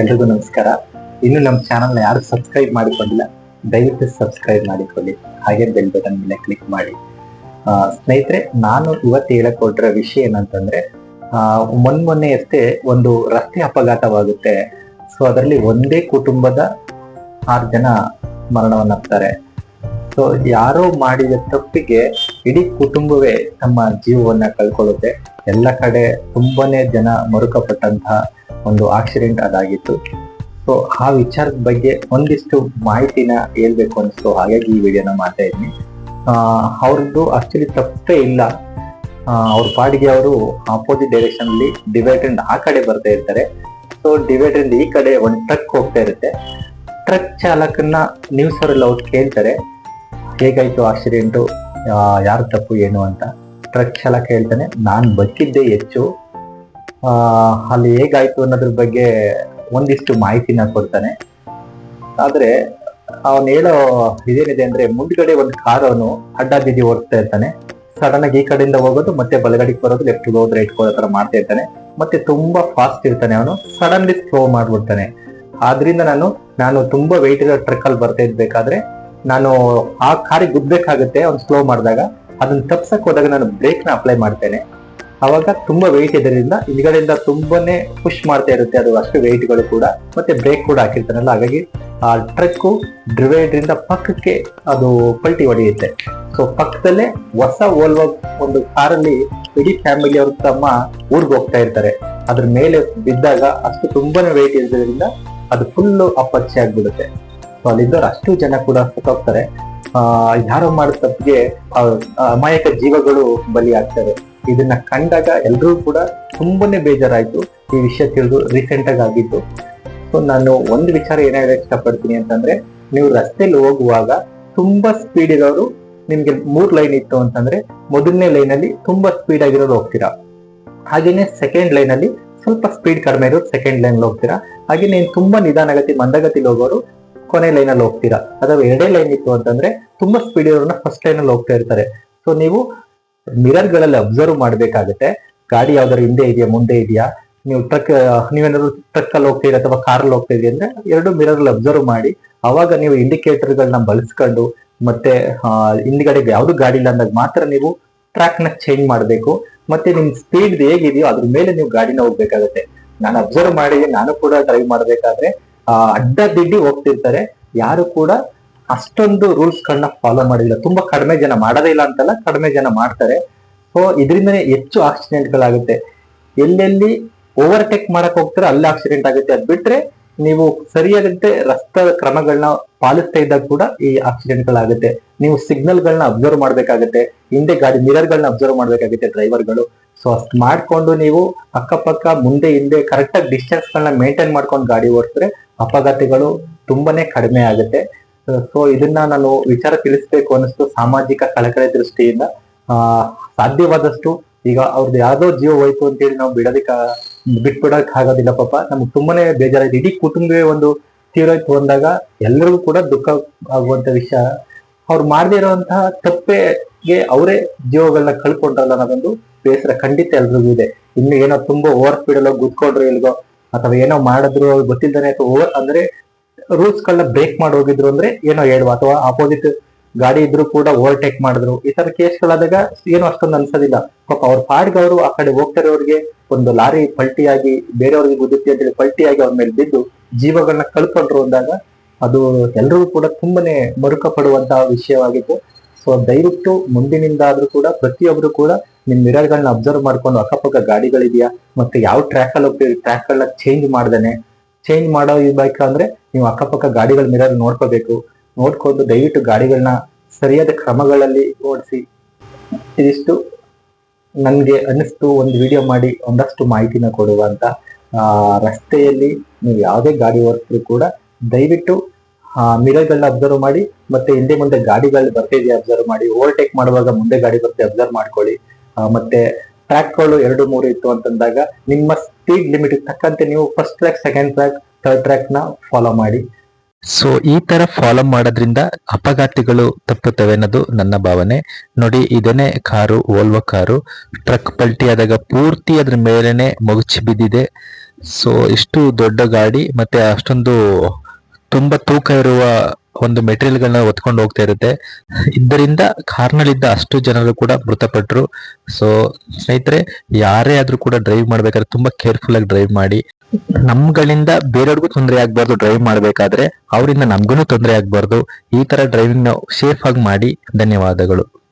ಎಲ್ರಿಗೂ ನಮಸ್ಕಾರ. ಇನ್ನು ನಮ್ಮ ಚಾನಲ್ನ ಯಾರು ಸಬ್ಸ್ಕ್ರೈಬ್ ಮಾಡಿಕೊಂಡಿಲ್ಲ, ದಯವಿಟ್ಟು ಸಬ್ಸ್ಕ್ರೈಬ್ ಮಾಡಿಕೊಳ್ಳಿ. ಹಾಗೆ ಬೆಲ್ ಬಟನ್ ಮೇಲೆ ಕ್ಲಿಕ್ ಮಾಡಿ. ಸ್ನೇಹಿತರೆ, ನಾನು ಇವತ್ತು ಹೇಳಕ್ ಹೊರಟಿರೋ ವಿಷಯ ಏನಂತಂದ್ರೆ ಮೊನ್ ಮೊನ್ನೆ ಅಷ್ಟೇ ಒಂದು ರಸ್ತೆ ಅಪಘಾತವಾಗುತ್ತೆ. ಸೊ ಅದರಲ್ಲಿ ಒಂದೇ ಕುಟುಂಬದ ಆರು ಜನ ಮರಣವನ್ನಾಗ್ತಾರೆ ಸೊ ಯಾರೋ ಮಾಡಿದ ತಪ್ಪಿಗೆ ಇಡೀ ಕುಟುಂಬವೇ ತಮ್ಮ ಜೀವವನ್ನ ಕಳ್ಕೊಳ್ಳುತ್ತೆ. ಎಲ್ಲ ಕಡೆ ತುಂಬಾನೇ ಜನ ಮರುಕಪಟ್ಟಂತಹ ಒಂದು ಆಕ್ಸಿಡೆಂಟ್ ಅದಾಗಿತ್ತು. ಸೊ ಆ ವಿಚಾರದ ಬಗ್ಗೆ ಒಂದಿಷ್ಟು ಮಾಹಿತಿನ ಹೇಳ್ಬೇಕು ಅನಿಸ್ತು. ಹಾಗಾಗಿ ಈ ವಿಡಿಯೋನ ಮಾಡ್ತಾ ಇದ್ದೀನಿ. ಅವ್ರದ್ದು ಆಕ್ಚುಲಿ ತಪ್ಪೇ ಇಲ್ಲ. ಅವ್ರ ಪಾಡಿಗೆ ಅವರು ಆಪೋಸಿಟ್ ಡೈರೆಕ್ಷನ್ ಅಲ್ಲಿ ಡಿವೈಡರ್ ಆ ಕಡೆ ಬರ್ತಾ ಇರ್ತಾರೆ. ಸೊ ಡಿವೈಡರ್ ಈ ಕಡೆ ಒಂದು ಟ್ರಕ್ ಹೋಗ್ತಾ ಇರುತ್ತೆ. ಟ್ರಕ್ ಚಾಲಕನ್ನ ನ್ಯೂಸ್ ಅವರೆಲ್ಲ ಅವ್ರು ಕೇಳ್ತಾರೆ. ಹೇಗಾಯ್ತು ಆಕ್ಸಿಡೆಂಟು ಯಾರು ತಪ್ಪು, ಏನು ಅಂತ. ಟ್ರಕ್ ಚಾಲಕ ಹೇಳ್ತಾನೆ, ನಾನು ಬಚ್ಚಿದ್ದೆ ಹೆಚ್ಚು. ಅಲ್ಲಿ ಹೇಗಾಯ್ತು ಅನ್ನೋದ್ರ ಬಗ್ಗೆ ಒಂದಿಷ್ಟು ಮಾಹಿತಿನ ಕೊಡ್ತಾನೆ. ಆದ್ರೆ, ಅವನ್ ಹೇಳೋ ಇದೇನಿದೆ ಅಂದ್ರೆ, ಮುಂದ್ಗಡೆ ಒಂದು ಕಾರ್ ಅವನು ಅಡ್ಡಾದಿದ್ದಿ ಓಡಿಸ್ತಾ ಇರ್ತಾನೆ. ಸಡನ್ ಆಗಿ ಈ ಕಡೆಯಿಂದ ಹೋಗೋದು, ಮತ್ತೆ ಬಲಗಡೆಗೆ ಬರೋದು ಲೆಫ್ಟ್ ಹೋದ್ ರೈಟ್ ಹೋಗೋ ತರ ಮಾಡ್ತಾ ಇರ್ತಾನೆ. ಮತ್ತೆ ತುಂಬಾ ಫಾಸ್ಟ್ ಇರ್ತಾನೆ ಅವನು. ಸಡನ್ಲಿ ಸ್ಲೋ ಮಾಡ್ಬಿಡ್ತಾನೆ. ಆದ್ರಿಂದ ನಾನು ನಾನು ತುಂಬಾ ವೆಯ್ಟ್ ಇರೋ ಟ್ರಕ್ ಅಲ್ಲಿ ಬರ್ತಾ ಇದ್ಬೇಕಾದ್ರೆ ನಾನು ಆ ಕಾರಿಗೆ ಗುದ್ಬೇಕಾಗುತ್ತೆ, ಅವ್ನು ಸ್ಲೋ ಮಾಡಿದಾಗ. ಅದನ್ನ ತಪ್ಸಕ್ ಹೋದಾಗ ನಾನು ಬ್ರೇಕ್ನ ಅಪ್ಲೈ ಮಾಡ್ತೇನೆ. ಅವಾಗ ತುಂಬಾ ವೆಯ್ಟ್ ಇದರಿಂದ ಹಿಂದ್ಗಡೆಯಿಂದ ತುಂಬಾನೇ ಪುಷ್ ಮಾಡ್ತಾ ಇರುತ್ತೆ ಅದು ಅಷ್ಟು ವೆಯ್ಟ್ಗಳು ಗಳು ಕೂಡ. ಮತ್ತೆ ಬ್ರೇಕ್ ಕೂಡ ಹಾಕಿರ್ತಾರಲ್ಲ, ಹಾಗಾಗಿ ಆ ಟ್ರಕ್ ಡ್ರಿವೈಡ್ರಿಂದ ಪಕ್ಕಕ್ಕೆ ಅದು ಪಲ್ಟಿ ಹೊಡೆಯುತ್ತೆ. ಸೊ ಪಕ್ಕದಲ್ಲೇ ಹೊಸ ಓಲ್ವ ಒಂದು ಕಾರಲ್ಲಿ ಇಡೀ ಫ್ಯಾಮಿಲಿ ಅವರು ತಮ್ಮ ಊರಿಗೆ ಹೋಗ್ತಾ ಇರ್ತಾರೆ. ಅದ್ರ ಮೇಲೆ ಬಿದ್ದಾಗ ಅಷ್ಟು ತುಂಬಾನೇ ವೆಯ್ಟ್ ಇರೋದ್ರಿಂದ ಅದು ಫುಲ್ ಅಪ್ಪಚ್ಚೆ ಆಗ್ಬಿಡುತ್ತೆ. ಸೊ ಅಲ್ಲಿದ್ದವ್ರು ಅಷ್ಟು ಜನ ಕೂಡ ಸತ್ತೋಗ್ತಾರೆ. ಆ, ಯಾರೋ ಮಾಡಿದ ತಪ್ಪಿಗೆ ಅಮಾಯಕ ಜೀವಗಳು ಬಲಿ ಆಗ್ತಾರೆ ಇದನ್ನ ಕಂಡಾಗ ಎಲ್ಲರೂ ಕೂಡ ತುಂಬಾನೇ ಬೇಜಾರಾಯ್ತು. ಈ ವಿಷಯ ತಿಳಿದು ರೀಸೆಂಟ್ ಆಗಿ ಆಗಿದ್ದು. ಸೊ ನಾನು ಒಂದು ವಿಚಾರ ಏನ್ ಹೇಳಕ್ ಇಷ್ಟಪಡ್ತೀನಿ ಅಂತಂದ್ರೆ, ನೀವು ರಸ್ತೆಯಲ್ಲಿ ಹೋಗುವಾಗ ತುಂಬಾ ಸ್ಪೀಡ್ ಇರೋರು ನಿಮ್ಗೆ ಮೂರ್ ಲೈನ್ ಇತ್ತು ಅಂತಂದ್ರೆ, ಮೊದಲನೇ ಲೈನ್ ಅಲ್ಲಿ ತುಂಬಾ ಸ್ಪೀಡ್ ಆಗಿರೋರು ಹೋಗ್ತೀರಾ. ಹಾಗೇನೆ ಸೆಕೆಂಡ್ ಲೈನ್ ಅಲ್ಲಿ ಸ್ವಲ್ಪ ಸ್ಪೀಡ್ ಕಡಿಮೆ ಇರೋರು ಸೆಕೆಂಡ್ ಲೈನ್ ಹೋಗ್ತೀರಾ. ಹಾಗೆ ನೀವು ತುಂಬಾ ನಿಧಾನಗತಿ ಮಂದಗತಿಲಿ ಹೋಗೋರು ಕೊನೆ ಲೈನ್ ಅಲ್ಲಿ ಹೋಗ್ತೀರಾ. ಅಥವಾ ಎರಡೇ ಲೈನ್ ಇತ್ತು ಅಂತಂದ್ರೆ, ತುಂಬಾ ಸ್ಪೀಡ್ ಇರೋರ್ನ ಫಸ್ಟ್ ಲೈನ್ ಅಲ್ಲಿ ಹೋಗ್ತಾ ಇರ್ತಾರೆ. ಸೊ ನೀವು ಮಿರರ್ಗಳಲ್ಲಿ ಅಬ್ಸರ್ವ್ ಮಾಡ್ಬೇಕಾಗತ್ತೆ. ಗಾಡಿ ಯಾವ್ದಾದ್ರು ಹಿಂದೆ ಇದೆಯಾ, ಮುಂದೆ ಇದೆಯಾ? ನೀವು ಟ್ರಕ್ ನೀವೇನಾದ್ರು ಟ್ರಕ್ ಅಲ್ಲಿ ಹೋಗ್ತೀರಾ ಅಥವಾ ಕಾರ್ ಅಲ್ಲಿ ಹೋಗ್ತಾ ಇದೀರಿ ಅಂದ್ರೆ ಎರಡು ಮಿರರ್ ಅಬ್ಸರ್ವ್ ಮಾಡಿ. ಅವಾಗ ನೀವು ಇಂಡಿಕೇಟರ್ ಗಳನ್ನ ಬಳಸ್ಕೊಂಡು ಮತ್ತೆ ಹಿಂದ್ಗಡೆ ಯಾವ್ದು ಗಾಡಿ ಇಲ್ಲ ಅಂದಾಗ ಮಾತ್ರ ನೀವು ಟ್ರ್ಯಾಕ್ನ ಚೇಂಜ್ ಮಾಡಬೇಕು. ಮತ್ತೆ ನಿಮ್ ಸ್ಪೀಡ್ ಹೇಗಿದೆಯೋ ಅದ್ರ ಮೇಲೆ ನೀವು ಗಾಡಿನ ಹೋಗ್ಬೇಕಾಗತ್ತೆ. ನಾನು ಅಬ್ಸರ್ವ್ ಮಾಡಿ ನಾನು ಕೂಡ ಡ್ರೈವ್ ಮಾಡ್ಬೇಕಾದ್ರೆ ಅಡ್ಡ ದಿಡ್ಡಿ ಹೋಗ್ತಿರ್ತಾರೆ. ಯಾರು ಕೂಡ ಅಷ್ಟೊಂದು ರೂಲ್ಸ್ ಗಳನ್ನ ಫಾಲೋ ಮಾಡಿಲ್ಲ. ತುಂಬಾ ಕಡಿಮೆ ಜನ ಮಾಡೋದೇ ಇಲ್ಲ ಅಂತಲ್ಲ, ಕಡಿಮೆ ಜನ ಮಾಡ್ತಾರೆ. ಸೊ ಇದರಿಂದನೇ ಹೆಚ್ಚು ಆಕ್ಸಿಡೆಂಟ್ ಗಳಾಗುತ್ತೆ. ಎಲ್ಲೆಲ್ಲಿ ಓವರ್ಟೇಕ್ ಮಾಡಕ್ ಹೋಗ್ತಾರೆ ಅಲ್ಲಿ ಆಕ್ಸಿಡೆಂಟ್ ಆಗುತ್ತೆ. ಅದ್ ಬಿಟ್ರೆ ನೀವು ಸರಿಯಾದಂತೆ ರಸ್ತೆ ಕ್ರಮಗಳನ್ನ ಪಾಲಿಸ್ತಾ ಇದ್ದಾಗ ಕೂಡ ಈ ಆಕ್ಸಿಡೆಂಟ್ ಗಳಾಗುತ್ತೆ. ನೀವು ಸಿಗ್ನಲ್ ಗಳನ್ನ ಅಬ್ಸರ್ವ್ ಮಾಡ್ಬೇಕಾಗುತ್ತೆ. ಹಿಂದೆ ಗಾಡಿ ಮಿರರ್ ಗಳನ್ನ ಅಬ್ಸರ್ವ್ ಮಾಡ್ಬೇಕಾಗುತ್ತೆ ಡ್ರೈವರ್ಗಳು ಸೊ ಅಷ್ಟು ಮಾಡ್ಕೊಂಡು ನೀವು ಅಕ್ಕಪಕ್ಕ, ಮುಂದೆ ಹಿಂದೆ ಕರೆಕ್ಟ್ ಆಗಿ ಡಿಸ್ಟೆನ್ಸ್ ಗಳನ್ನ ಮೇಂಟೈನ್ ಮಾಡ್ಕೊಂಡು ಗಾಡಿ ಓಡಿಸಿದ್ರೆ ಅಪಘಾತಗಳು ತುಂಬಾನೇ ಕಡಿಮೆ ಆಗುತ್ತೆ. ಸೊ ಇದನ್ನ ನಾನು ವಿಚಾರ ತಿಳಿಸ್ಬೇಕು ಅನ್ನಿಸ್ತು ಸಾಮಾಜಿಕ ಕಳಕಳಿ ದೃಷ್ಟಿಯಿಂದ. ಆ, ಸಾಧ್ಯವಾದಷ್ಟು ಈಗ ಅವ್ರದ್ದು ಯಾವ್ದೋ ಜೀವ ಹೋಯ್ತು ಅಂತ ಹೇಳಿ ನಾವು ಬಿಡೋದಕ್ಕ, ಬಿಟ್ಬಿಡಕ್ ಆಗೋದಿಲ್ಲ ಪಾಪ. ನಮ್ಗೆ ತುಂಬಾನೇ ಬೇಜಾರಾಯ್ತು. ಇಡೀ ಕುಟುಂಬವೇ ಒಂದು ತೀರೋಯ್ತು ಅಂದಾಗ ಎಲ್ಲರಿಗೂ ಕೂಡ ದುಃಖ ಆಗುವಂತ ವಿಷಯ. ಅವ್ರು ಮಾಡದೇ ಇರುವಂತಹ ತಪ್ಪೆಗೆ ಅವರೇ ಜೀವಗಳನ್ನ ಕಳ್ಕೊಂಡ್ರಲ್ಲ ಅನ್ನೋದೊಂದು ಬೇಸರ ಖಂಡಿತ ಎಲ್ರಿಗೂ ಇದೆ. ಇನ್ನು ಏನೋ ತುಂಬಾ ಓವರ್ ಸ್ಪೀಡ್ ಅಲ್ಲಿ ಗುದ್ಕೊಂಡ್ರು ಇಲ್ಗೋ ಅಥವಾ ಏನೋ ಮಾಡಿದ್ರು ಗೊತ್ತಿಲ್ದಾನೆ ಅಥವಾ ಓವರ್ ಅಂದ್ರೆ ರೂಲ್ಸ್ ಗಳನ್ನ ಬ್ರೇಕ್ ಮಾಡಿ ಹೋಗಿದ್ರು ಅಂದ್ರೆ ಏನೋ ಹೇಳುವ ಅಥವಾ ಆಪೋಸಿಟ್ ಗಾಡಿ ಇದ್ರು ಕೂಡ ಓವರ್ಟೇಕ್ ಮಾಡಿದ್ರು. ಈ ತರ ಕೇಸ್ಗಳಾದಾಗ ಏನು ಅಷ್ಟೊಂದು ಅನ್ಸೋದಿಲ್ಲ. ಪಾಪ ಅವ್ರ ಪಾಡ್ಗವರು ಆ ಕಡೆ ಹೋಗ್ತಿರೋರಿಗೆ ಒಂದು ಲಾರಿ ಪಲ್ಟಿಯಾಗಿ ಬೇರೆಯವ್ರಿಗೆ ಅಂತ ಹೇಳಿ ಪಲ್ಟಿಯಾಗಿ ಅವ್ರ ಮೇಲೆ ಬಿದ್ದು ಜೀವಗಳನ್ನ ಕಳ್ಕೊಂಡ್ರು ಅಂದಾಗ ಅದು ಎಲ್ರಿಗೂ ಕೂಡ ತುಂಬಾನೇ ಮರುಕ ಪಡುವಂತಹ ವಿಷಯವಾಗಿತ್ತು. ಸೊ ದಯವಿಟ್ಟು ಮುಂದಿನಿಂದ ಆದ್ರೂ ಕೂಡ ಪ್ರತಿಯೊಬ್ರು ಕೂಡ ನಿಮ್ ಮಿರರ್ಗಳನ್ನ ಅಬ್ಸರ್ವ್ ಮಾಡ್ಕೊಂಡು ಅಕ್ಕಪಕ್ಕ ಗಾಡಿಗಳಿದೆಯಾ ಮತ್ತೆ ಯಾವ ಟ್ರ್ಯಾಕ್ ಅಲ್ಲಿ ಹೋಗ್ತೀವಿ ಟ್ರ್ಯಾಕ್ ಗಳನ್ನ ಚೇಂಜ್ ಮಾಡ್ದೇನೆ ಚೇಂಜ್ ಮಾಡೋ ಬೈಕ್ ಅಂದ್ರೆ ನೀವು ಅಕ್ಕಪಕ್ಕ ಗಾಡಿಗಳ ಮಿರರ್ ನೋಡ್ಕೋಬೇಕು. ನೋಡ್ಕೊಂಡು ದಯವಿಟ್ಟು ಗಾಡಿಗಳನ್ನ ಸರಿಯಾದ ಕ್ರಮಗಳಲ್ಲಿ ಓಡಿಸಿ. ಇದಿಷ್ಟು ನನ್ಗೆ ಅನ್ನಿಸ್ತು, ಒಂದು ವಿಡಿಯೋ ಮಾಡಿ, ಒಂದಷ್ಟು ಮಾಹಿತಿನ ಕೊಡುವ ಅಂತ. ರಸ್ತೆಯಲ್ಲಿ ನೀವು ಯಾವುದೇ ಗಾಡಿ ಓಡಿಸಿದ್ರು ಕೂಡ ದಯವಿಟ್ಟು ಮಿರರ್ಗಳನ್ನ ಅಬ್ಸರ್ವ್ ಮಾಡಿ, ಮತ್ತೆ ಹಿಂದೆ ಮುಂದೆ ಗಾಡಿಗಳು ಬರ್ತಿದೆಯಾ ಅಬ್ಸರ್ವ್ ಮಾಡಿ ಓವರ್ಟೇಕ್ ಮಾಡುವಾಗ ಮುಂದೆ ಗಾಡಿ ಬರ್ತೇ ಅಬ್ಸರ್ವ್ ಮಾಡ್ಕೊಳ್ಳಿ. ಮತ್ತೆ ಟ್ರ್ಯಾಕ್ಗಳು ಎರಡು ಮೂರು ಇತ್ತು ಅಂತಂದಾಗ ನಿಮ್ಮ ಸ್ಪೀಡ್ ಲಿಮಿಟ್ ತಕ್ಕಂತೆ ನೀವು first track second track third ಟ್ರ್ಯಾಕ್ನ follow ಮಾಡಿ. ಸೊ ಈ ತರ ಫಾಲೋ ಮಾಡೋದ್ರಿಂದ ಅಪಘಾತಗಳು ತಪ್ಪುತ್ತವೆ ಅನ್ನೋದು ನನ್ನ ಭಾವನೆ. ನೋಡಿ, ಇದನ್ನೇ ಕಾರು ಓಲ್ವೋ ಕಾರು ಟ್ರಕ್ ಪಲ್ಟಿ ಆದಾಗ ಪೂರ್ತಿ ಅದ್ರ ಮೇಲೇನೆ ಮಗುಚಿ ಬಿದ್ದಿದೆ. ಸೊ ಇಷ್ಟು ದೊಡ್ಡ ಗಾಡಿ ಮತ್ತೆ ಅಷ್ಟೊಂದು ತುಂಬಾ ತೂಕ ಇರುವ ಒಂದು ಮೆಟೀರಿಯಲ್ ಗಳನ್ನ ಹೊತ್ಕೊಂಡು ಹೋಗ್ತಾ ಇರುತ್ತೆ. ಇದರಿಂದ ಕಾರ್ನಲ್ಲಿದ್ದ ಅಷ್ಟು ಜನರು ಕೂಡ ಮೃತಪಟ್ಟರು ಸೊ ಸ್ನೇಹಿತರೆ, ಯಾರೇ ಆದ್ರೂ ಕೂಡ ಡ್ರೈವ್ ಮಾಡ್ಬೇಕಾದ್ರೆ ತುಂಬಾ ಕೇರ್ಫುಲ್ ಆಗಿ ಡ್ರೈವ್ ಮಾಡಿ. ನಮ್ಗಳಿಂದ ಬೇರೆಯವ್ರಿಗೂ ತೊಂದರೆ ಆಗ್ಬಾರ್ದು ಡ್ರೈವ್ ಮಾಡ್ಬೇಕಾದ್ರೆ, ಅವರಿಂದ ನಮ್ಗೂ ತೊಂದರೆ ಆಗ್ಬಾರ್ದು. ಈ ತರ ಡ್ರೈವಿಂಗ್ ನಾವು ಸೇಫ್ ಆಗಿ ಮಾಡಿ. ಧನ್ಯವಾದಗಳು.